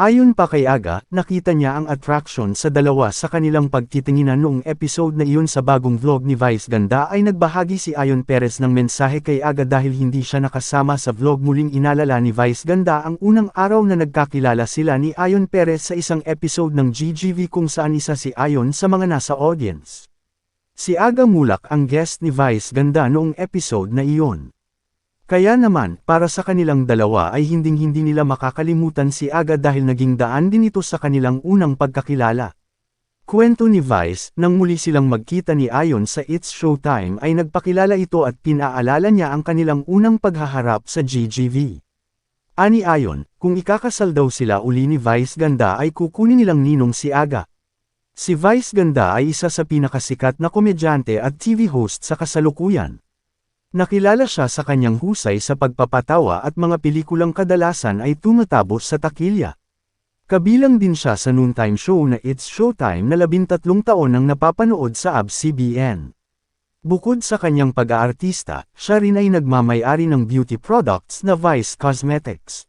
Ayon pa kay Aga, nakita niya ang attraction sa dalawa sa kanilang pagtitinginan noong episode na iyon sa bagong vlog ni Vice Ganda ay nagbahagi si Ayon Perez ng mensahe kay Aga dahil hindi siya nakasama sa vlog muling inalala ni Vice Ganda ang unang araw na nagkakilala sila ni Ayon Perez sa isang episode ng GGV kung saan isa si Ayon sa mga nasa audience. Si Aga Mulak ang guest ni Vice Ganda noong episode na iyon. Kaya naman, para sa kanilang dalawa ay hinding-hindi nila makakalimutan si Aga dahil naging daan din ito sa kanilang unang pagkakilala. Kwento ni Vice, nang muli silang magkita ni Ayon sa It's Showtime ay nagpakilala ito at pinaalala niya ang kanilang unang paghaharap sa GGV. Ani Ayon, kung ikakasal daw sila uli ni Vice Ganda ay kukunin nilang ninong si Aga. Si Vice Ganda ay isa sa pinakasikat na komedyante at TV host sa kasalukuyan. Nakilala siya sa kanyang husay sa pagpapatawa at mga pelikulang kadalasan ay tumatapos sa takilya. Kabilang din siya sa noontime show na It's Showtime na labintatlong taon nang napapanood sa ABS-CBN. Bukod sa kanyang pag-aartista, siya rin ay nagmamayari ng beauty products na Vice Cosmetics.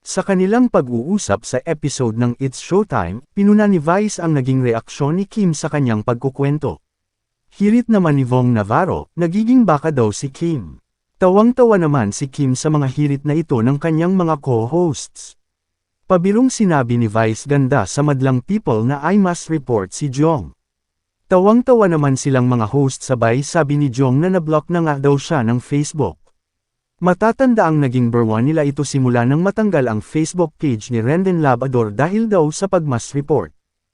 Sa kanilang pag-uusap sa episode ng It's Showtime, pinuna ni Vice ang naging reaksyon ni Kim sa kanyang pagkukwento. Hirit naman ni Vong Navarro, nagiging baka daw si Kim. Tawang-tawa naman si Kim sa mga hirit na ito ng kanyang mga co-hosts. Pabirong sinabi ni Vice Ganda sa madlang people na I must report si Jong. Tawang-tawa naman silang mga host sabay sabi ni Jong na nablock na nga daw siya ng Facebook. Matatanda ang naging berwan nila ito simula nang matanggal ang Facebook page ni Rendon Labador dahil daw sa pagmas report.